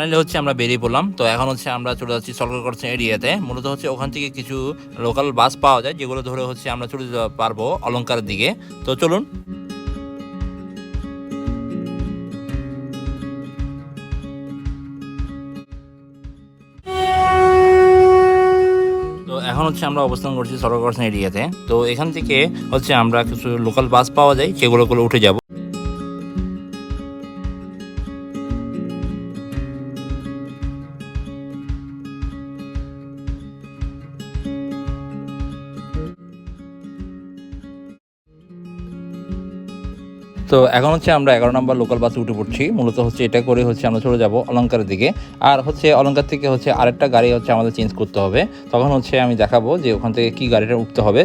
Finally হচ্ছে আমরা বেরিয়ে পড়লাম। তো এখন হচ্ছে আমরা চলে যাচ্ছি সরকার এরিয়াতে। মূলত হচ্ছে ওখান থেকে কিছু লোকাল বাস পাওয়া যায়, যেগুলো ধরে হচ্ছে আমরা চলে যেতে পারব অলঙ্কারের দিকে। তো চলুন। এখন হচ্ছে আমরা অবস্থান করছি সরকার এরিয়াতে। তো এখান থেকে হচ্ছে আমরা কিছু লোকাল বাস পাওয়া যায় সেগুলো উঠে যাব। তো এখন হচ্ছে আমরা এগারো নম্বর লোকাল বাসে উঠে পড়ছি। মূলত হচ্ছে এটা করে হচ্ছে আমরা চলে যাব অলঙ্কারের দিকে। আর হচ্ছে অলঙ্কার থেকে হচ্ছে আরেকটা গাড়ি হচ্ছে আমাদের চেঞ্জ করতে হবে। তখন হচ্ছে আমি দেখাবো যে ওখান থেকে কি গাড়িটা উঠতে হবে।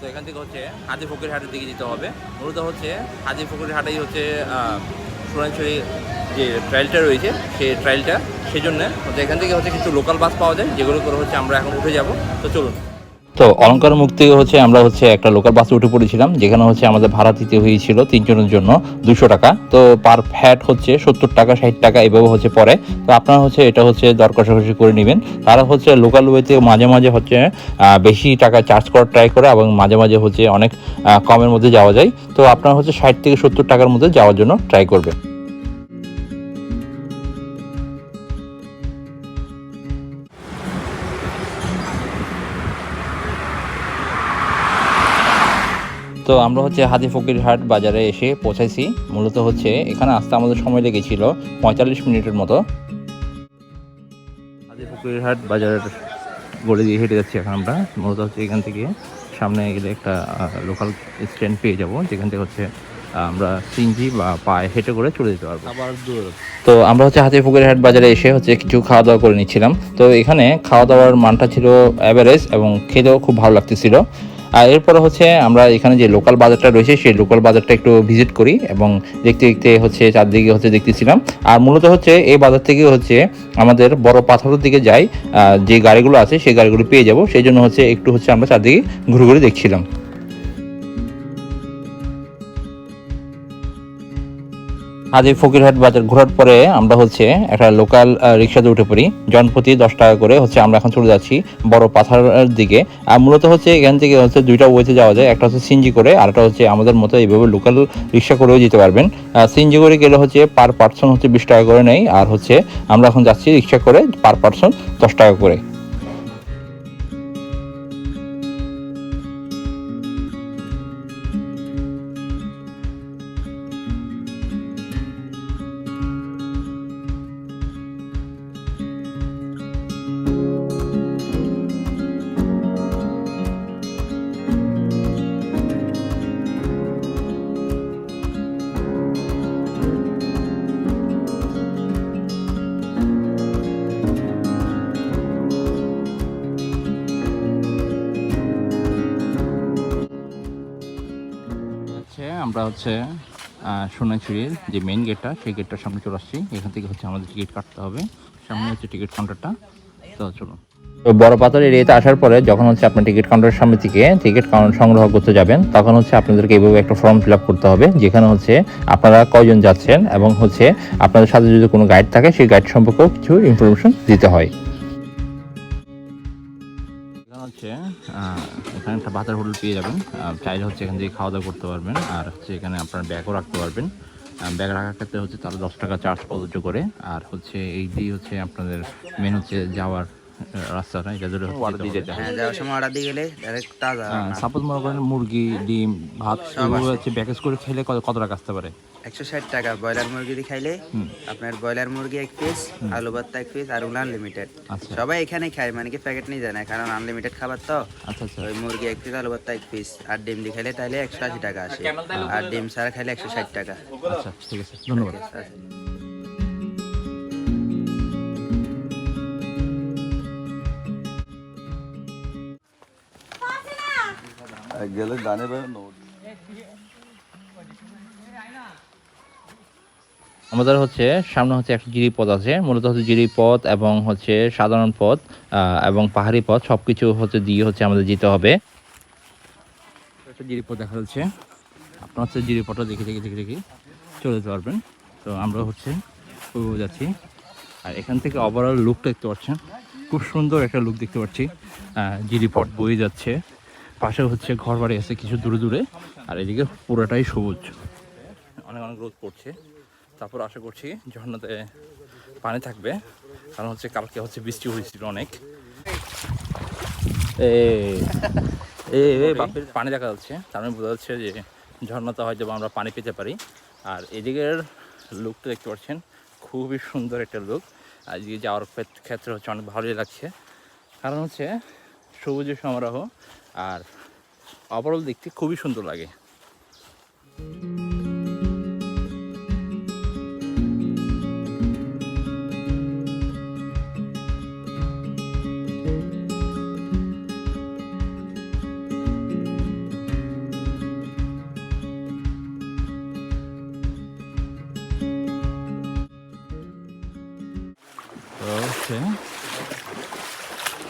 তো এখান থেকে হচ্ছে হাজি ফকির হাটের দিকে যেতে হবে। মূলত হচ্ছে হাজি ফকির হাটেই হচ্ছে সোনাঝুরি যে ট্রায়ালটা রয়েছে, সেই ট্রায়ালটা সেজন্য এখান থেকে হচ্ছে কিছু লোকাল বাস পাওয়া যায়, যেগুলো করে হচ্ছে আমরা এখন উঠে যাব। তো চলুন। তো অলঙ্কার থেকে হচ্ছে আমরা হচ্ছে একটা লোকাল বাসে উঠে পড়েছিলাম, যেখানে হচ্ছে আমাদের ভাড়া দিতে হয়েছিল তিনজনের জন্য দুশো টাকা। তো পার ফ্যাট হচ্ছে সত্তর টাকা, ষাট টাকা, এভাবে হচ্ছে পরে তো আপনারা হচ্ছে এটা হচ্ছে দর কষাকষি করে নেবেন। তারা হচ্ছে লোকাল ওয়েতে মাঝে মাঝে হচ্ছে বেশি টাকা চার্জ করার ট্রাই করে এবং মাঝে মাঝে হচ্ছে অনেক কমের মধ্যে যাওয়া যায়। তো আপনারা হচ্ছে ষাট থেকে সত্তর টাকার মধ্যে যাওয়ার জন্য ট্রাই করবেন তো আমরা হচ্ছে হাজি ফকিরহাট বাজারে এসে পৌঁছাইছি। মূলত হচ্ছে এখানে আসতে আমাদের সময় লেগেছিল পঁয়তাল্লিশ মিনিটের মতো। হাজি ফকিরহাট বাজারের গড়ে দিয়ে হেঁটে যাচ্ছি এখন আমরা। মূলত হচ্ছে এখান থেকে সামনে গেলে একটা লোকাল স্ট্যান্ড পেয়ে যাব যেখান থেকে হচ্ছে আমরা সিঞ্জি বা পায়ে হেঁটে করে চলে যেতে পারব। আবার তো আমরা হচ্ছে হাতি ফকিরহাট বাজারে এসে হচ্ছে কিছু খাওয়া দাওয়া করে নিচ্ছিলাম। তো এখানে খাওয়া দাওয়ার মানটা ছিল অ্যাভারেজ এবং খেতেও খুব ভালো লাগতেছিল। আর এরপরে হচ্ছে আমরা এখানে যে লোকাল বাজারটা রয়েছে, সেই লোকাল বাজারটা একটু ভিজিট করি এবং দেখতে দেখতে হচ্ছে চারদিকে হচ্ছে দেখতেছিলাম। আর মূলত হচ্ছে এই বাজার থেকে হচ্ছে আমাদের বড় পাথরের দিকে যাই যে গাড়িগুলো আছে, সেই গাড়িগুলো পেয়ে যাব। সেই জন্য হচ্ছে একটু হচ্ছে আমরা চারদিকে ঘুরে ঘুরে দেখছিলাম। আজ এই ফকিরহাট বাজার ঘোরার পরে আমরা হচ্ছে একটা লোকাল রিক্সাতে উঠে পড়ি। জনপ্রতি দশ টাকা করে হচ্ছে আমরা এখন চলে যাচ্ছি বড় পাথার দিকে। আর মূলত হচ্ছে এখান থেকে হচ্ছে দুইটা ওয়েতে যাওয়া যায়, একটা হচ্ছে সিনজি করে, আর একটা হচ্ছে আমাদের মতো এইভাবে লোকাল রিক্সা করেও যেতে পারবেন। সিনজি করে গেলে হচ্ছে পার পার্সন হচ্ছে বিশ টাকা করে নেই আর হচ্ছে আমরা এখন যাচ্ছি রিক্সা করে পার পার্সন দশ টাকা করে। আমরা হচ্ছে আহ, যে মেইন গেটটা সেই গেটটার সামনে চলে আসছি। এখান থেকে হচ্ছে আমাদের টিকিট কাটতে হবে। সামনে হচ্ছে টিকিট কাউন্টারটা তো চলুন। তো বড় পাথর এরিয়াতে আসার পরে যখন হচ্ছে আপনি টিকিট কাউন্টারের সামনে থেকে টিকিট কাউন্টার সংগ্রহ করতে যাবেন তখন হচ্ছে আপনাদেরকে এইভাবে একটা ফর্ম ফিল আপ করতে হবে যেখানে হচ্ছে আপনারা কয়জন যাচ্ছেন এবং হচ্ছে আপনাদের সাথে যদি কোনো গাইড থাকে সেই গাইড সম্পর্কেও কিছু ইনফরমেশন দিতে হয়। হচ্ছে এখানে ভাতার হোটেল পেয়ে যাবেন। চাইলে হচ্ছে এখান থেকে খাওয়া দাওয়া করতে পারবেন। আর হচ্ছে এখানে আপনার ব্যাগও রাখতে পারবেন। ব্যাগ রাখার ক্ষেত্রে হচ্ছে তারা দশ টাকা চার্জ প্রযোজ্য করে। আর হচ্ছে এই দিয়ে হচ্ছে আপনাদের মেন হচ্ছে যাওয়ার রাস্তাটা এটা ধরে অর্ডার দিয়ে যেতে হ্যাঁ। যাওয়ার সময় অর্ডার দিয়ে গেলে ডাইরেক্ট তাজা সাপোজ মনে করেন মুরগি ডিম ভাত এগুলো হচ্ছে প্যাকেজ করে খেলে কত কত টাকা আসতে পারে? একশো ষাট টাকা। ব্রয়লার মুরগি দিয়ে খাইলে আপনার ব্রয়লার মুরগি এক পিস আলু ভর্তা এক পিস আর ওগুলো আনলিমিটেড আচ্ছা। সবাই এখানেই খায় মানে কি প্যাকেট নিয়ে যায় না কারণ আনলিমিটেড খাবার তো। আচ্ছা আচ্ছা। ওই মুরগি এক পিস আলু ভর্তা এক পিস আর ডিম দিয়ে খাইলে তাহলে একশো আশি টাকা আসে। আর ডিম ছাড়া খাইলে একশো ষাট টাকা। আচ্ছা ঠিক আছে। ধন্যবাদ। গেলে গানে বেরো নোট আমাদের হচ্ছে সামনে হচ্ছে একটা জিরিপথ আছে মূলত হচ্ছে জিরিপথ এবং হচ্ছে সাধারণ পথ এবং পাহাড়ি পথ সব কিছু হচ্ছে দিয়ে হচ্ছে আমাদের যেতে হবে। একটা জিরিপথ দেখা যাচ্ছে। আপনার হচ্ছে জিরিপথটা দেখে দেখে দেখে দেখে চলে যেতে পারবেন। তো আমরা হচ্ছে ওইভাবে যাচ্ছি আর এখান থেকে ওভারঅল লুকটা দেখতে পাচ্ছেন। খুব সুন্দর একটা লুক দেখতে পাচ্ছি। আহ, জিরিপথ বয়ে যাচ্ছে। পাশে হচ্ছে ঘর বাড়ি আছে কিছু দূরে দূরে। আর এদিকে পুরোটাই সবুজ। অনেক অনেক রোদ পড়ছে। তারপর আশা করছি ঝর্ণাতে পানি থাকবে। কারণ হচ্ছে কালকে হচ্ছে বৃষ্টি হয়েছিল অনেক। বাপের পানি দেখা যাচ্ছে। তার মানে বোঝা যাচ্ছে যে ঝর্ণাতে হয়তো আমরা পানি পেতে পারি। আর এদিকের লুকটা দেখতে পাচ্ছেন খুবই সুন্দর একটা লুক। আর এদিকে যাওয়ার ক্ষেত্রে হচ্ছে অনেক ভালোই লাগছে। কারণ হচ্ছে সবুজের সমারোহ। আর ওভারঅল দেখতে খুবই সুন্দর লাগে।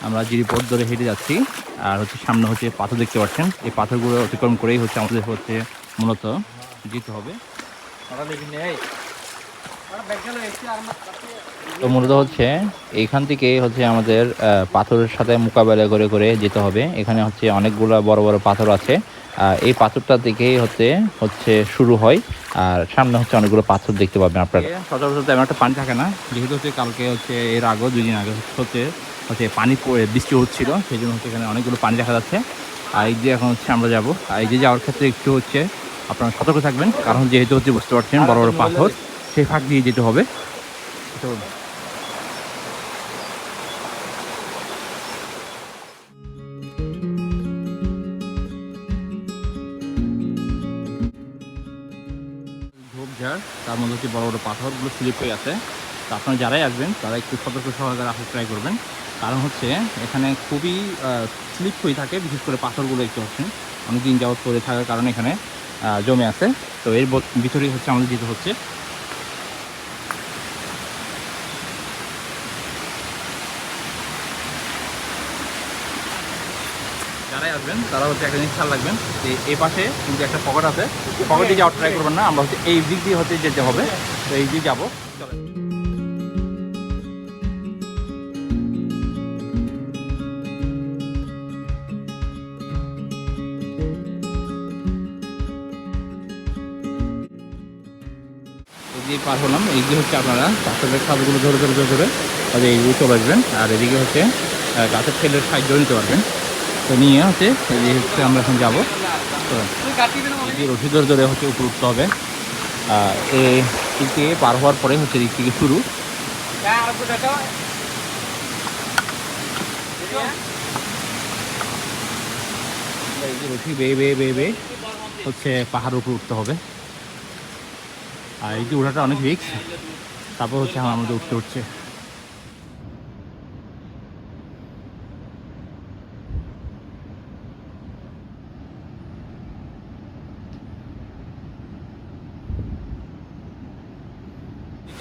আমরা জিরিপথ ধরে হেঁটে যাচ্ছি। আর হচ্ছে সামনে হচ্ছে পাথর দেখতে পাচ্ছেন। এই পাথরগুলো অতিক্রম করেই হচ্ছে আমাদের হচ্ছে মূলত যেতে হবে। তো মূলত হচ্ছে এইখান থেকে হচ্ছে আমাদের পাথরের সাথে মোকাবেলা করে করে যেতে হবে। এখানে হচ্ছে অনেকগুলো বড় বড় পাথর আছে। এই পাথরটা থেকেই হচ্ছে হচ্ছে শুরু হয়। আর সামনে হচ্ছে অনেকগুলো পাথর দেখতে পাবেন আপনারা। সচরাচর তেমন একটা পানি থাকে না। যেহেতু হচ্ছে কালকে হচ্ছে এর আগেও দুই দিন আগে হচ্ছে হচ্ছে পানি বৃষ্টি হচ্ছিল, সেই জন্য হচ্ছে এখানে অনেকগুলো পানি দেখা যাচ্ছে। আর এই যে এখন হচ্ছে আমরা যাব, আর এই যে যাওয়ার ক্ষেত্রে একটু হচ্ছে আপনারা সতর্ক থাকবেন, কারণ যেহেতু হচ্ছে বুঝতে পারছেন, বড় বড় পাথর, সেই ফাঁক দিয়ে যেতে হবে। ঝোপঝাড় তার মধ্যে হচ্ছে বড় বড় পাথরগুলো স্লিপ হয়ে আছে। তো আপনারা যারাই আসবেন, তারা একটু সতর্ক সহকারে আসার ট্রাই করবেন। কারণ হচ্ছে এখানে খুবই স্লিপ হয়ে থাকে, বিশেষ করে পাথরগুলো দেখতে পাচ্ছেন। অনেকদিন যাবত পরে থাকার কারণে এখানে জমে আছে। তো এর ভিতরেই হচ্ছে আমাদের যেতে হচ্ছে। যারাই আসবেন, তারা হচ্ছে একটা জিনিস খেয়াল রাখবেন যে এই পাশে কিন্তু একটা পকেট আছে। পকেটে যাওয়ার ট্রাই করবেন না, আমরা হচ্ছে এই দিক দিয়ে হচ্ছে যেতে হবে। তো এই দিকে যাব। পার হলাম। এই দিয়ে হচ্ছে আপনারা পাথরের খালগুলো ধরে ধরে ধরে ধরে তাহলে এইগুলো চলে আসবেন। আর এদিকে হচ্ছে গাছের তেলের সাহায্য নিতে পারবেন। তো নিয়ে হচ্ছে, এই যে হচ্ছে আমরা এখন যাব। তো এই যে ধরে হচ্ছে উপরে উঠতে হবে। আর এই দিক থেকে পার হওয়ার পরে হচ্ছে দিক থেকে শুরু যে রশি বেয়ে বেয়ে বেয়ে বেয়ে হচ্ছে পাহাড়ের উপরে উঠতে হবে। আর এই যে ওঠাটা অনেক রিক্স তারপর হচ্ছে আমাদের উঠতে উঠছে।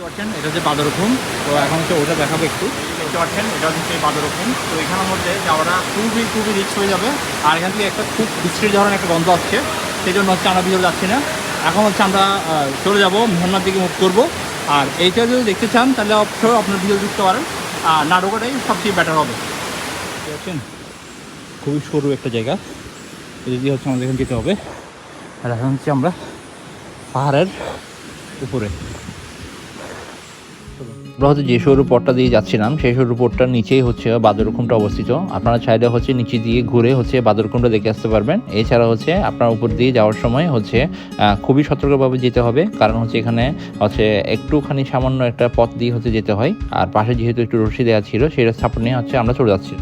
পাচ্ছেন এটা হচ্ছে বাদরখুম তো এখন হচ্ছে ওটা দেখাবো একটু। দেখতে পাচ্ছেন এটা হচ্ছে সেই তো এখানের মধ্যে যাওয়াটা খুবই খুবই রিক্স হয়ে যাবে। আর এখান থেকে একটা খুব বৃষ্টির ধরনের একটা গন্ধ আসছে। সেই জন্য হচ্ছে আমরা ভিতরে যাচ্ছি না। এখন হচ্ছে আমরা চলে যাব মোহনার দিকে মুখ করব। আর এইটা যদি দেখতে চান, তাহলে অবশ্যই আপনার ভিডিও দেখতে পারেন। আর নাটকটাই সবচেয়ে বেটার হবে। দেখছেন খুবই সরু একটা জায়গা। দিয়ে হচ্ছে আমাদের এখানে যেতে হবে। আর এখন হচ্ছে আমরা পাহাড়ের উপরে। আমরা হচ্ছে যে সরু পথটা দিয়ে যাচ্ছিলাম, সেই সরু পথটার নিচেই হচ্ছে বাদরকুমটা অবস্থিত। আপনারা চাইলে হচ্ছে নিচে দিয়ে ঘুরে হচ্ছে বাদরকুমটা দেখে আসতে পারবেন। এছাড়া হচ্ছে আপনার উপর দিয়ে যাওয়ার সময় হচ্ছে খুবই সতর্কভাবে যেতে হবে। কারণ হচ্ছে এখানে হচ্ছে একটুখানি সামান্য একটা পথ দিয়ে হচ্ছে যেতে হয়। আর পাশে যেহেতু একটু রশি দেওয়া ছিল সেই স্থাপন নিয়ে হচ্ছে আমরা চলে যাচ্ছি।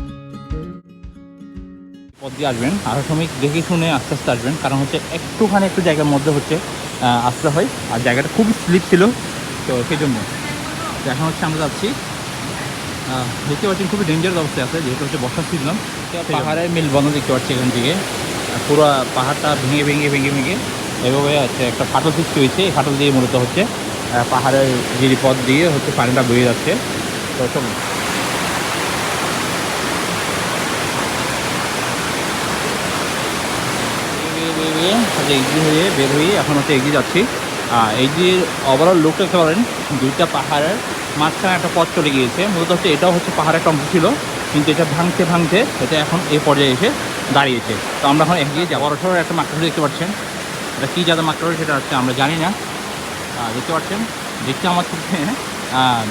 পথ দিয়ে আসবেন। আসার সময় দেখে শুনে আস্তে আস্তে আসবেন। কারণ হচ্ছে একটুখানি একটু জায়গার মধ্যে হচ্ছে আসতে হয়। আর জায়গাটা খুবই স্লিপ ছিল। তো সেই জন্য। এখন হচ্ছে আমরা যাচ্ছি। দেখতে পাচ্ছেন খুবই ডেঞ্জারাস অবস্থায় আছে যেহেতু হচ্ছে বর্ষার সিজন পাহাড়ের মেলবন্ধ দেখতে পাচ্ছি এখান থেকে। পুরো পাহাড়টা ভেঙে ভেঙে ভেঙে ভেঙে এভাবে হচ্ছে একটা ফাটল সৃষ্টি হয়েছে এই ফাটল দিয়ে মূলত হচ্ছে পাহাড়ের গিরিপথ দিয়ে হচ্ছে পানিটা বয়ে যাচ্ছে। তো চলুন। হয়ে বের হয়ে এখন হচ্ছে এগিয়ে যাচ্ছি। এই যে ওভারঅল লুকটা পারেন, দুইটা পাহাড়ের মাঝখানে একটা পথ চলে গিয়েছে। মূলত হচ্ছে এটাও হচ্ছে পাহাড়ের একটা অংশ ছিল, কিন্তু এটা ভাঙতে ভাঙতে এটা এখন এই পর্যায়ে এসে দাঁড়িয়েছে। তো আমরা এখন এগিয়ে বড় সড়ো একটা মাকড় দেখতে পাচ্ছেন। এটা কী জাতের মাকড় সেটা হচ্ছে আমরা জানি না। দেখতে পাচ্ছেন? দেখতে আমার চোখে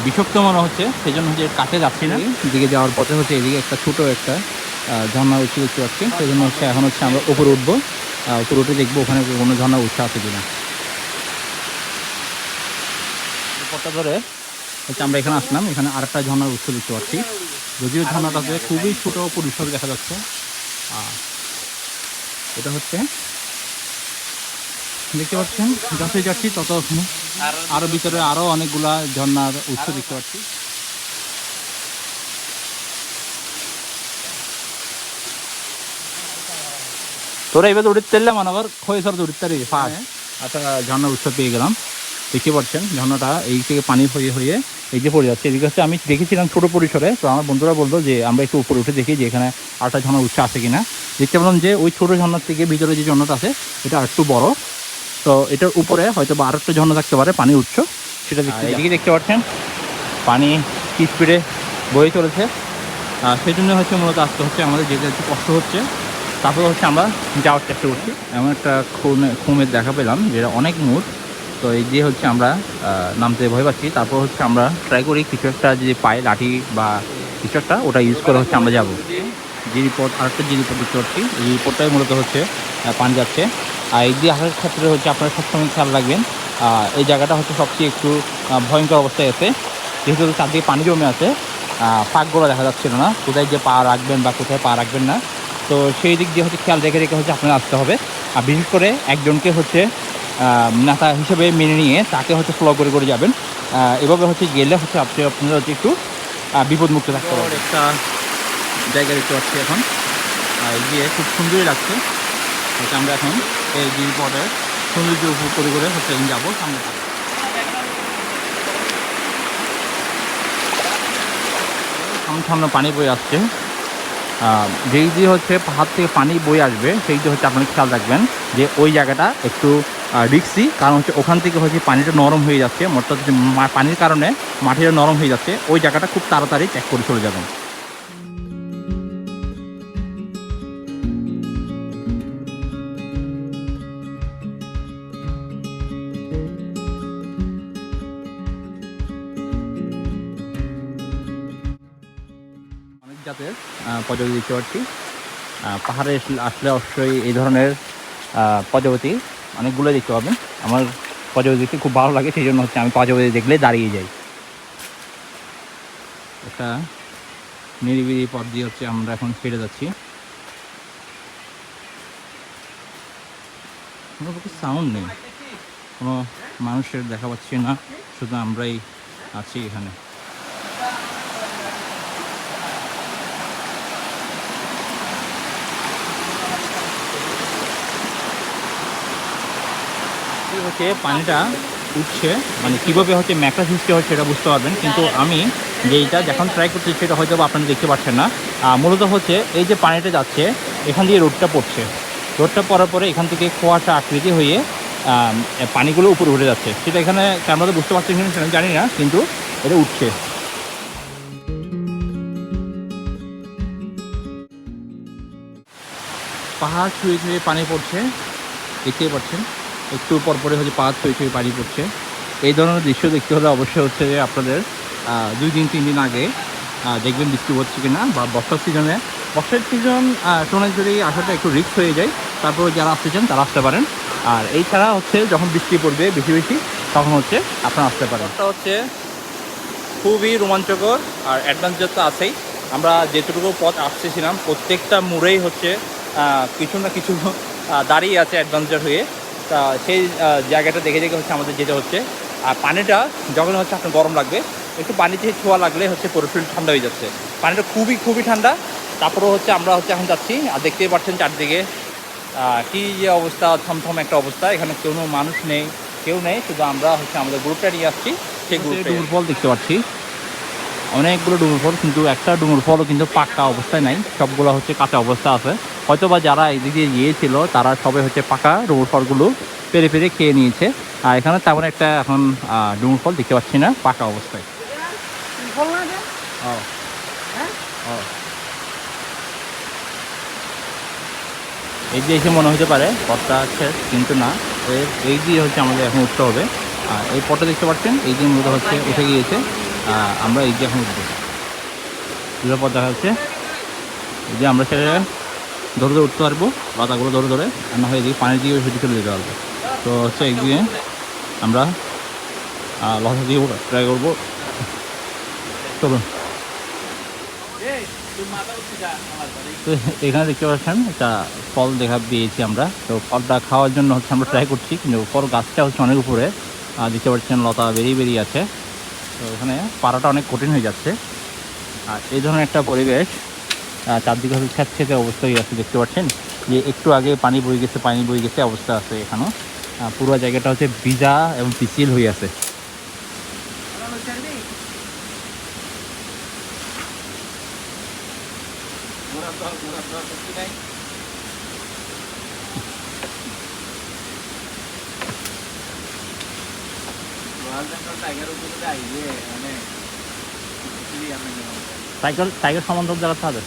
বিষক্ত মনে হচ্ছে। সেই জন্য হচ্ছে কাছে যাচ্ছি না। দিকে যাওয়ার পথে হচ্ছে এদিকে একটা ছোট একটা ঝর্ণা উঠছে দেখতে পাচ্ছি সেই জন্য হচ্ছে এখন হচ্ছে আমরা উপরে উঠবো। উপরে উঠে দেখব ওখানে কোনো ঝর্ণা উঠছে আছে কিনা এই পথটা ধরে হচ্ছে আমরা এখানে আসলাম এখানে আরেকটা ঝর্ণার উৎস দেখতে পাচ্ছি। যদিও ঝর্ণাটাতে খুবই ছোট পরিসর দেখা যাচ্ছে আহ, এটা হচ্ছে দেখতে পাচ্ছেন যত যাচ্ছি তত ওখানে আরও ভিতরে আরও অনেকগুলা ঝর্ণার উৎস দেখতে পাচ্ছি। তোরা এবার উড়িতে তেললাম আবার খয়ে সর পারি ফার্স্ট একটা ঝর্ণার উৎস পেয়ে গেলাম। দেখতে পাচ্ছেন ঝর্ণাটা এই থেকে পানি হয়ে হয়ে এই যে পড়ে যাচ্ছে। এদিকে হচ্ছে আমি দেখেছিলাম ছোটো পরিসরে তো আমার বন্ধুরা বলতো যে আমরা একটু উপরে উঠে দেখি যে এখানে আরেকটা ঝর্ণা উৎস আছে কিনা। দেখতে পেলাম যে ওই ছোটো ঝর্ণার থেকে ভিতরে যে ঝর্ণাটা আছে এটা একটু বড়। তো এটার উপরে হয়তো বা আরেকটা ঝর্ণা থাকতে পারে পানি উৎস সেটা দেখতে এদিকে দেখতে পাচ্ছেন পানি কি স্পিডে বয়ে চলেছে। আর সেই জন্য হচ্ছে মূলত আসতে হচ্ছে আমাদের যেতে একটু কষ্ট হচ্ছে। তারপর হচ্ছে আমরা যাওয়ার চেষ্টা করছি। এমন একটা খুনে খুমের দেখা পেলাম যেটা অনেক মুঠ তো এই দিয়ে হচ্ছে আমরা নামতে ভয় পাচ্ছি। তারপর হচ্ছে আমরা ট্রাই করি কিছু একটা যদি পাই লাঠি বা কিছু একটা, ওটা ইউজ করে হচ্ছে আমরা যাব। রিপোর্ট আরেকটা রিপোর্ট দেখতে পাচ্ছি, এই রিপোর্টটাই মূলত হচ্ছে পানি যাচ্ছে। আর এই দিয়ে আসার ক্ষেত্রে হচ্ছে আপনারা সবসময় খেয়াল রাখবেন এই জায়গাটা হচ্ছে সবচেয়ে একটু ভয়ঙ্কর অবস্থায় আছে। যেহেতু চারদিকে পানি জমে আছে ফাঁকগুলো দেখা যাচ্ছিল না, কোথায় যে পা রাখবেন বা কোথায় পা রাখবেন না। তো সেই দিক দিয়ে হচ্ছে খেয়াল রেখে রেখে হচ্ছে আপনারা আসতে হবে। আর বিশেষ করে একজনকে হচ্ছে নেতা হিসেবে মেনে নিয়ে তাকে হচ্ছে ফলো করে করে যাবেন। এভাবে হচ্ছে গেলে হচ্ছে আপনি আপনারা হচ্ছে একটু বিপদমুক্ত থাকতে পারবেন। একটা জায়গা দেখতে পাচ্ছি এখন। গিয়ে খুব সুন্দরই লাগছে। হচ্ছে আমরা এখন এই গিরিপথের সৌন্দর্য উপভোগ করে করে হচ্ছে যাব সামনে। সামনে পানি বয়ে আসছে। যেই যে হচ্ছে পাহাড় থেকে পানি বয়ে আসবে, সেই দিয়ে হচ্ছে আপনারা খেয়াল রাখবেন যে ওই জায়গাটা একটু রিক্সি, কারণ হচ্ছে ওখান থেকে হচ্ছে পানিটা নরম হয়ে যাচ্ছে, অর্থাৎ পানির কারণে মাটিটা নরম হয়ে যাচ্ছে, ওই জায়গাটা খুব তাড়াতাড়ি ত্যাগ করে চলে যাবেন। জাতের প্রজাপতি দেখতে পাচ্ছি। পাহাড়ে আসলে- অবশ্যই এই ধরনের প্রজাপতি অনেকগুলো দেখতে পাবেন। আমার প্রজাপতি দেখতে খুব ভালো লাগে, সেই জন্য হচ্ছে আমি প্রজাপতি দেখলে দাঁড়িয়ে যাই। একটা নিরিবিলি পথ দিয়ে হচ্ছে আমরা এখন ফিরে যাচ্ছি। কোনো সাউন্ড নেই। কোনো মানুষের দেখা পাচ্ছি না, শুধু আমরাই আছি এখানে। হচ্ছে পানিটা উঠছে মানে কীভাবে হচ্ছে ম্যাকড়া সৃষ্টি হয় সেটা বুঝতে পারবেন, কিন্তু আমি যেইটা যখন ট্রাই করছি সেটা হয়তো আপনারা দেখতে পাচ্ছেন না। মূলত হচ্ছে এই যে পানিটা যাচ্ছে, এখান দিয়ে রোডটা পড়ছে। রোডটা পড়ার পরে এখান থেকে কুয়াশা আকৃতি হয়ে পানিগুলো উপরে উঠে যাচ্ছে। সেটা এখানে ক্যামেরাতে বুঝতে পারছেন কিনা জানি না, কিন্তু এটা উঠছে। পাহাড় ছুঁয়ে ছুঁয়ে পানি পড়ছে, দেখতেই পাচ্ছেন। একটু পর পরে হচ্ছে পাহাড় ছুঁয়ে ছুঁয়ে পানি পড়ছে। এই ধরনের দৃশ্য দেখতে হলে অবশ্যই হচ্ছে যে আপনাদের দুই দিন, তিন দিন আগে দেখবেন বৃষ্টি হচ্ছে কিনা বা বর্ষার সিজনে। বর্ষার সিজন সোনাঝুরি আসাটা একটু রিস্ক হয়ে যায় তারপরে যারা আসতে চান তারা আসতে পারেন। আর এই ছাড়া হচ্ছে যখন বৃষ্টি পড়বে বেশি বেশি, তখন হচ্ছে আপনারা আসতে পারেন। হচ্ছে খুবই রোমাঞ্চকর আর অ্যাডভেঞ্চার তো আছেই। আমরা যেটুকু পথ আসতেছিলাম, প্রত্যেকটা মোড়েই হচ্ছে কিছু না কিছু দাঁড়িয়ে আছে অ্যাডভেঞ্চার হয়ে। তা সেই জায়গাটা দেখে দেখে হচ্ছে আমাদের যেতে হচ্ছে। আর পানিটা যখন হচ্ছে আপনার গরম লাগবে একটু পানিতে ছোঁয়া লাগলে হচ্ছে পুরো শরীর ঠান্ডা হয়ে যাচ্ছে। পানিটা খুবই খুবই ঠান্ডা। তারপরে হচ্ছে আমরা হচ্ছে এখন যাচ্ছি। আর দেখতেই পাচ্ছেন চারদিকে কি যে অবস্থা থমথম একটা অবস্থা। এখানে কোনো মানুষ নেই কেউ নেই। শুধু আমরা হচ্ছে আমাদের গ্রুপটা নিয়ে আসছি। সেই গ্রুপে ফল দেখতে পাচ্ছি। অনেকগুলো ডুমুর ফল কিন্তু একটা ডুমুর ফলও কিন্তু পাক্কা অবস্থায় নাই। সবগুলো হচ্ছে কাঁচা অবস্থা আছে। হয়তো বা যারা এদিকে গিয়েছিল তারা সবে হচ্ছে পাকা ডুমুর ফলগুলো পেরে পেরে খেয়ে নিয়েছে। আর এখানে তেমন একটা এখন ডুমুর ফল দেখতে পাচ্ছি না পাকা অবস্থায়। ও। ও। এই যে এসে মনে হতে পারে পথটা আছে কিন্তু না। এই দিয়ে হচ্ছে আমাদের এখন উঠতে হবে। আর এই পথটা দেখতে পাচ্ছেন এই যে মূলত হচ্ছে উঠে গিয়েছে। আমরা এই যে এখন উঠবো। দুটো পথ দেখা যাচ্ছে। এই যে আমরা সেটা ধরে ধরে উঠতে পারব, পাতাগুলো ধরে ধরে, আর না হয় এদিকে পানির দিকে হেঁটে চলে যেতে পারব। তো হচ্ছে একদিকে আমরা লতা দিয়ে ট্রাই করব। চলুন তো এখানে দেখতে পাচ্ছেন, একটা ফল দেখা পেয়েছি আমরা। তো ফলটা খাওয়ার জন্য হচ্ছে আমরা ট্রাই করছি, কিন্তু ফল গাছটা হচ্ছে অনেক উপরে। দেখতে পাচ্ছেন লতা বেরিয়ে বেরিয়ে আছে। তো এখানে পাড়াটা অনেক কঠিন হয়ে যাচ্ছে। আর এই ধরনের একটা পরিবেশ চারদিকে হচ্ছে স্যাঁতস্যাঁতে অবস্থা হয়ে আছে, দেখতে পাচ্ছেন। যে একটু আগে পানি বই গেছে, পানি বই গেছে অবস্থা আছে এখানেও। পুরো জায়গাটা হচ্ছে ভিজা এবং পিছিল হয়ে আছে। সাইকেল সাইকেল সমান্তরাল জায়গাতে হবে।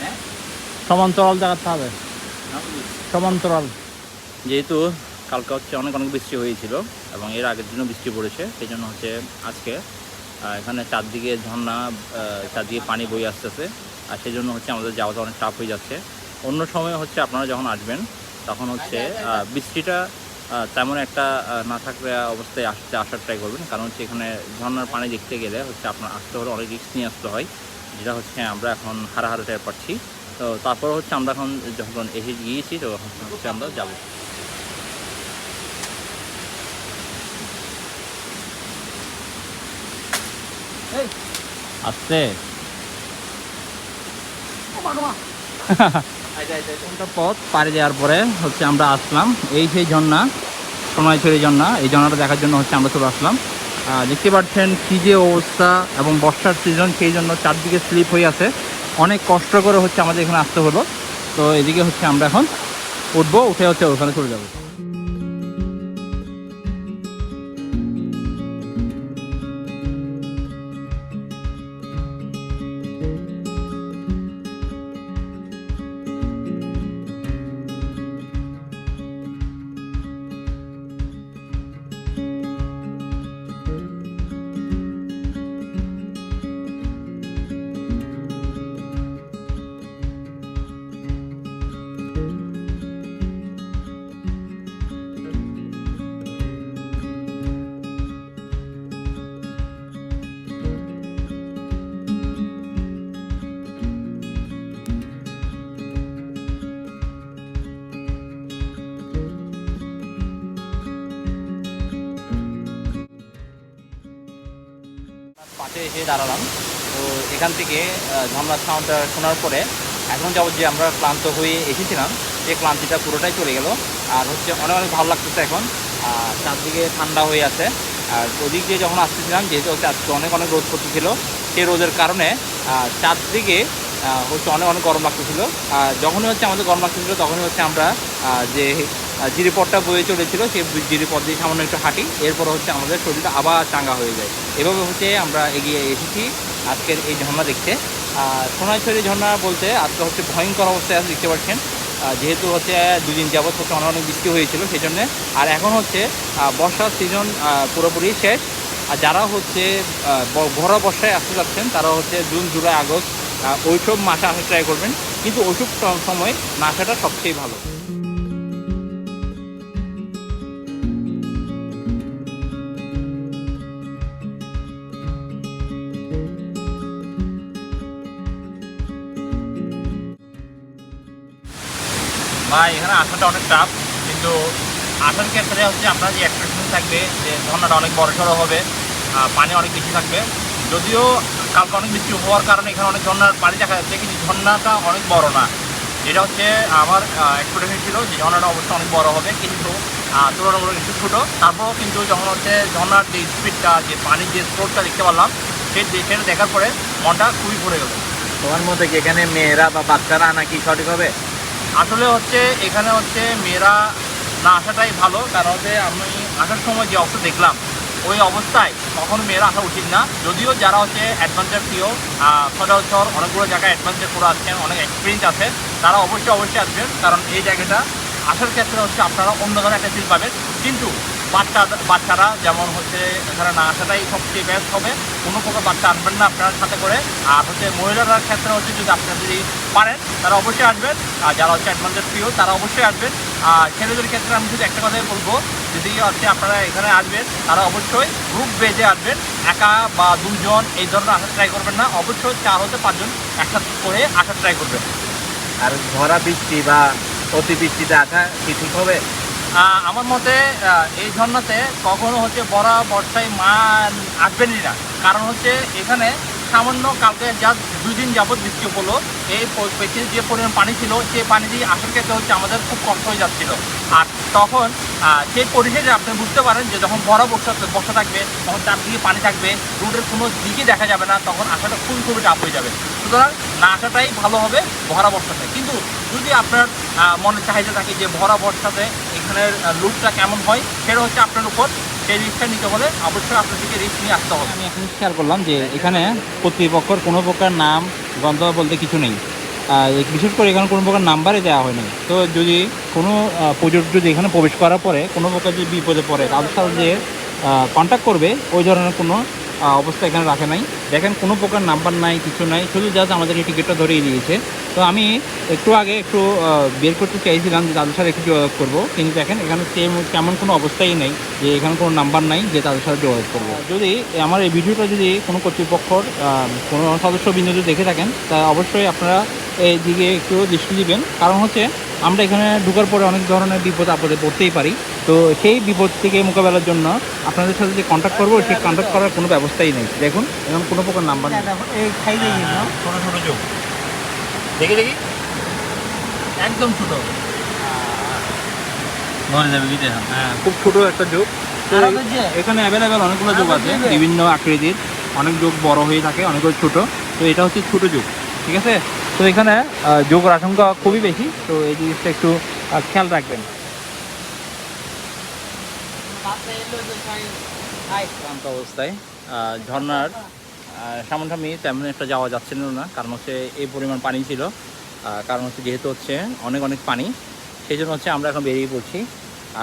সমান্তরাল জায়গাতে হবে। সমান্তরাল। যেহেতু কালকে হচ্ছে অনেক অনেক বৃষ্টি হয়েছিল এবং এর আগের দিনও বৃষ্টি পড়েছে সেই জন্য হচ্ছে আজকে এখানে চারদিকে ঝর্ণা চারদিকে পানি বই আসতেছে আর সেই জন্য হচ্ছে আমাদের যাওয়াটা অনেক টাফ হয়ে যাচ্ছে। অন্য সময় হচ্ছে আপনারা যখন আসবেন তখন হচ্ছে বৃষ্টিটা আহ, তেমন একটা না থাকলে অবস্থায় আসতে আসার ট্রাই করবেন। কারণ হচ্ছে এখানে ঝর্নার পানি দেখতে গেলে হচ্ছে আপনার আসতে হলে অনেক রিস্ক নিয়ে আসতে হয় যেটা হচ্ছে আমরা এখন হারাহারা টের পাচ্ছি তো তারপর হচ্ছে আমরা এখন যখন এসে গিয়েছি তো হচ্ছে আমরা যাব। আসছে পথ পাড়ি যাওয়ার পরে হচ্ছে আমরা আসলাম। এই সেই ঝর্ণা, সোনাইছড়ি ঝর্ণা। এই ঝর্ণাটা দেখার জন্য হচ্ছে আমরা চলে আসলাম। দেখতে পাচ্ছেন কী যে অবস্থা এবং বর্ষার সিজন সেই জন্য চারদিকে স্লিপ হয়ে আছে। অনেক কষ্ট করে হচ্ছে আমাদের এখানে আসতে হলো। তো এদিকে হচ্ছে আমরা এখন উঠবো, উঠে হচ্ছে ওখানে চলে যাব। এসে দাঁড়ালাম। তো এখান থেকে আহ, ঝর্ণার সাউন্ডটা শোনার পরে এখন যাব যে আমরা ক্লান্ত হয়ে এসেছিলাম। সেই ক্লান্তিটা পুরোটাই চলে গেল। আর হচ্ছে অনেক অনেক ভালো লাগতেছে এখন। আর চারদিকে ঠান্ডা হয়ে আছে। আর ওদিক দিয়ে যখন আসতেছিলাম যেহেতু হচ্ছে আজকে অনেক অনেক রোদ পড়তেছিল সেই রোদের কারণে চারদিকে হচ্ছে অনেক অনেক গরম লাগতেছিল। আর যখনই হচ্ছে আমাদের গরম লাগতেছিল তখনই হচ্ছে আমরা যে জিরিপথটা বয়ে চলেছিল সেই জিরিপথ দিয়ে সামান্য একটু হাঁটি এরপর হচ্ছে আমাদের শরীরটা আবার চাঙ্গা হয়ে যায়। এভাবে হচ্ছে আমরা এগিয়ে এসেছি আজকের এই ঝর্ণা দেখতে। আর সোনাইছড়ি ঝর্ণা বলতে আজকে হচ্ছে ভয়ঙ্কর অবস্থায় আছে দেখতে পাচ্ছেন। যেহেতু হচ্ছে দুদিন যাবৎ হচ্ছে অনেক অনেক বৃষ্টি হয়েছিল সেই জন্যে আর এখন হচ্ছে বর্ষার সিজন পুরোপুরি শেষ। আর যারা হচ্ছে আহ, বর্ষায় আসতে যাচ্ছেন তারা হচ্ছে জুন জুলাই আগস্ট ওইসব মাসে আসার ট্রাই করবেন। কিন্তু ওইসব সময় না আসাটা সবচেয়ে ভালো। ভাই, এখানে আসাটা অনেক টাফ কিন্তু আসার ক্ষেত্রে হচ্ছে আপনার যে এক্সপেকটেশন থাকবে, যে ঝর্ণাটা অনেক বড় সড়ো হবে পানি অনেক বেশি থাকবে। যদিও কালকে অনেক বৃষ্টি হওয়ার কারণে এখানে অনেক ঝর্ণার পানি দেখা যাচ্ছে, কিন্তু ঝর্ণাটা অনেক বড় না। যেটা হচ্ছে আমার এক্সপেকটেশন ছিল যে ঝর্ণাটা অবশ্যই অনেক বড় হবে, কিন্তু তুলনামূলক একটু ছোটো। তারপরেও কিন্তু যখন হচ্ছে ঝর্ণার যে স্পিডটা যে পানির যে স্রোতটা দেখতে পারলাম সেটা দেখার পরে মনটা খুবই ভরে গেল। তোমার মতে কি এখানে মেয়েরা বা বাচ্চারা আনা কি সঠিক হবে আসলে হচ্ছে এখানে হচ্ছে মেয়েরা না আসাটাই ভালো, কারণ হচ্ছে আমি আসার সময় যে অবস্থা দেখলাম, ওই অবস্থায় কখনো মেয়েরা আসা উচিত না। যদিও যারা হচ্ছে অ্যাডভেঞ্চার প্রিয় সচরাচর অনেকগুলো জায়গায় অ্যাডভেঞ্চার করে আসছেন, অনেক এক্সপিরিয়েন্স আছে, তারা অবশ্যই অবশ্যই আসবেন, কারণ এই জায়গাটা আসার ক্ষেত্রে হচ্ছে আপনারা অন্য ধরনের একটা ফিল পাবেন। কিন্তু বাচ্চা বাচ্চারা যেমন হচ্ছে এখানে না আসাটাই সবচেয়ে বেস্ট হবে। কোনো প্রকার বাচ্চা আনবেন না আপনার সাথে করে। আর হচ্ছে মহিলাদের ক্ষেত্রে হচ্ছে যদি আপনারা যদি পারেন, তারা অবশ্যই আসবেন। আর যারা হচ্ছে অ্যাডভান্সের প্রিয়, তারা অবশ্যই আসবেন। আর ছেলেদের ক্ষেত্রে আমি শুধু একটা কথাই বলব, যদি হচ্ছে আপনারা এখানে আসবেন, তারা অবশ্যই গ্রুপ বেজে আসবেন। একা বা দুজন এই ধরনের আসার ট্রাই করবেন না। অবশ্যই চার হতে পাঁচজন একসাথে করে আসার ট্রাই করবেন। আর ভরা বৃষ্টি বা অতিবৃষ্টিতে আসা কি ঠিক হবে? আমার মতে এই ঝর্ণাতে কখনো হচ্ছে বড় বর্ষায় মা আসবেনই না কারণ হচ্ছে এখানে সামান্য কালকে যা দুই দিন যাবত বৃষ্টি হলো। এই পেছনে যে পরিমাণ পানি ছিল সেই পানি দিয়ে আসার ক্ষেত্রে হচ্ছে আমাদের খুব কষ্ট হয়ে যাচ্ছিল। আর তখন সেই পরিস্থিতি আপনি বুঝতে পারেন যে যখন বড় বর্ষা বর্ষা থাকবে, তখন চারদিকে পানি থাকবে রোডের কোনো দিকে দেখা যাবে না, তখন আসাটা খুবই খুবই টাফ হয়ে যাবে। সুতরাং না আসাটাই ভালো হবে ভরা বর্ষাতে। কিন্তু যদি আপনার মনে চাহিদা থাকে যে ভরা বর্ষাতে এখানের লুকটা কেমন হয়, সেটা হচ্ছে আপনার উপর সেই রিস্কটা নিতে হলে অবশ্যই আপনাদেরকে রিস্ক নিয়ে আসতে হবে। আমি এখন খেয়াল করলাম যে এখানে কর্তৃপক্ষের কোনো প্রকার নাম, গন্তব্য বলতে কিছু নেই। বিশেষ করে এখানে কোনো প্রকার নাম্বারই দেওয়া হয়নি। তো যদি কোনো পর্যটক যদি এখানে প্রবেশ করার পরে, কোনো প্রকার যদি বিপদে পড়ে তাদের সাথে যে কন্ট্যাক্ট করবে, ওই ধরনের কোনো অবস্থা এখানে রাখে নাই। দেখেন কোনো প্রকার নাম্বার নাই, কিছু নাই, শুধু জাস্ট আমাদের এই টিকিটটা ধরিয়ে দিয়েছে। তো আমি একটু আগে একটু বের করতে চাইছিলাম যে তাদের সাথে একটু যোগাযোগ করব। কিন্তু দেখেন এখানে সেম তেমন কোনো অবস্থাই নেই যে এখানে কোনো নাম্বার নাই যে তাদের সাথে যোগাযোগ করব। যদি আমার এই ভিডিওটা যদি কোনো কর্তৃপক্ষর কোনো সদস্যবৃন্দ যদি দেখে থাকেন তা অবশ্যই আপনারা এই দিকে একটু দৃষ্টি দিবেন। কারণ হচ্ছে আমরা এখানে ঢুকার পরে অনেক ধরনের বিপদ আপদে পড়তেই পারি। তো সেই বিপদ থেকে মোকাবেলার জন্য আপনাদের সাথে যে কন্ট্যাক্ট করব সেই কন্ট্যাক্ট করার কোনো ব্যবস্থাই নেই। দেখুন এখন কোনো প্রকার নাম্বার নেই। ছোটো ছোটো যোগ। দেখি দেখি। একদম ছোটো। হ্যাঁ খুব ছোট একটা যোগ। তো এখানে অ্যাভেলেবেল অনেকগুলো যোগ আছে বিভিন্ন আকৃতির। অনেক যোগ বড় হয়ে থাকে অনেকগুলো ছোট। তো এটা হচ্ছে ছোট যোগ ঠিক আছে? তো এখানে যোগের আশঙ্কা খুবই বেশি। তো এই জিনিসটা একটু খেয়াল রাখবেন। অবস্থায় আহ, সামনাসামনি তেমন একটা যাওয়া যাচ্ছিল না, কারণ হচ্ছে এই পরিমাণ পানি ছিল। কারণ হচ্ছে যেহেতু হচ্ছে অনেক অনেক পানি, সেই জন্য হচ্ছে আমরা এখন বেরিয়ে পড়ছি।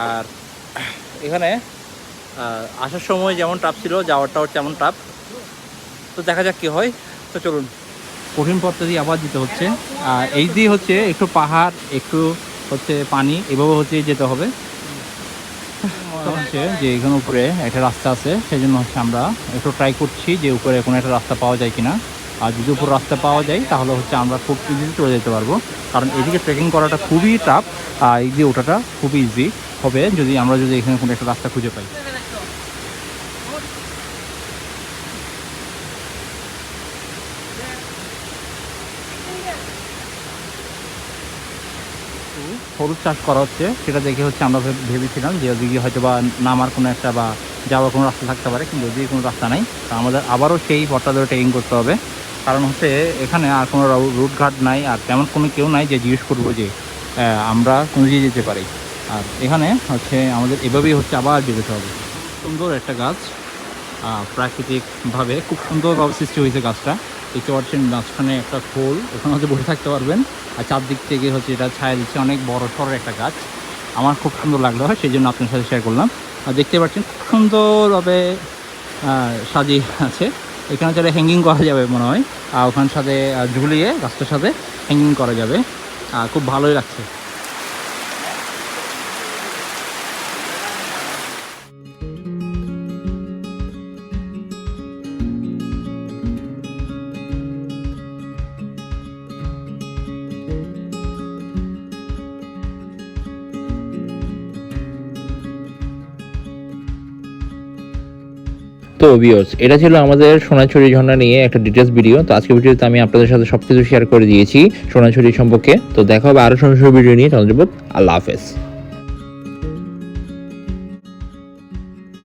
আর এখানে আসার সময় যেমন টাপ ছিল যাওয়ারটাও তেমন টাপ তো দেখা যাক কি হয়। তো চলুন। কঠিন পথটা দিয়ে আবার যেতে হচ্ছে। আর এই দিয়ে হচ্ছে একটু পাহাড়, একটু হচ্ছে পানি, এভাবে হচ্ছে যেতে হবে। তো হচ্ছে যে এখানে উপরে একটা রাস্তা আছে সেই জন্য হচ্ছে আমরা একটু ট্রাই করছি যে উপরে কোনো একটা রাস্তা পাওয়া যায় কিনা। আর যদি উপর রাস্তা পাওয়া যায়, তাহলে হচ্ছে আমরা খুব ইজিলি চলে যেতে পারব। কারণ এদিকে ট্রেকিং করাটা খুবই টাফ আর এই যে ওটাটা খুবই ইজি হবে যদি আমরা যদি এখানে কোনো একটা রাস্তা খুঁজে পাই। হলুদ চাষ করা হচ্ছে, সেটা দেখে হচ্ছে আমরা ভেবে- ভেবেছিলাম যে ওদিকে হয়তো বা নামার কোনো একটা বা যাওয়ার কোনো রাস্তা থাকতে পারে, কিন্তু ওদিকে কোনো রাস্তা নাই। তো আমাদের আবারও সেই পথটা ধরে ট্রেকিং করতে হবে। কারণ হচ্ছে এখানে আর কোনো রুট ঘাট নাই, আর তেমন কোনো কেউ নাই যে জিজ্ঞেস করব যে আমরা দিকে যেতে পারি। আর এখানে হচ্ছে আমাদের এভাবেই হচ্ছে আবার যেতে হবে। সুন্দর একটা গাছ প্রাকৃতিকভাবে খুব সুন্দরভাবে সৃষ্টি হয়েছে গাছটা। দেখতে পাচ্ছেন মাঝখানে একটা খোল, ওখানে হচ্ছে বসে থাকতে পারবেন। আর চারদিক থেকে হচ্ছে এটা ছায়া দিচ্ছে অনেক বড় সড়ো একটা গাছ। আমার খুব সুন্দর লাগল হয় সেই জন্য আপনার সাথে শেয়ার করলাম। আর দেখতে পাচ্ছেন খুব সুন্দরভাবে সাজিয়ে আছে। এখানে যারা হ্যাঙ্গিং করা যাবে মনে হয়। আর ওখানের সাথে ঝুলিয়ে গাছটার সাথে হ্যাঙ্গিং করা যাবে। আর খুব ভালোই লাগছে। তো ভিউয়ার্স এটা ছিল আমাদের সোনাছড়ি ঝর্ণা নিয়ে একটা ডিটেলস ভিডিও তো আজকে ভিডিওতে আমি আপনাদের সাথে সবকিছু শেয়ার করে দিয়েছি সোনাছড়ি সম্পর্কে। তো দেখা হবে আরও সোনাছড়ি ভিডিও নিয়ে। চন্দ্রবোধ আল্লাহ হাফেজ।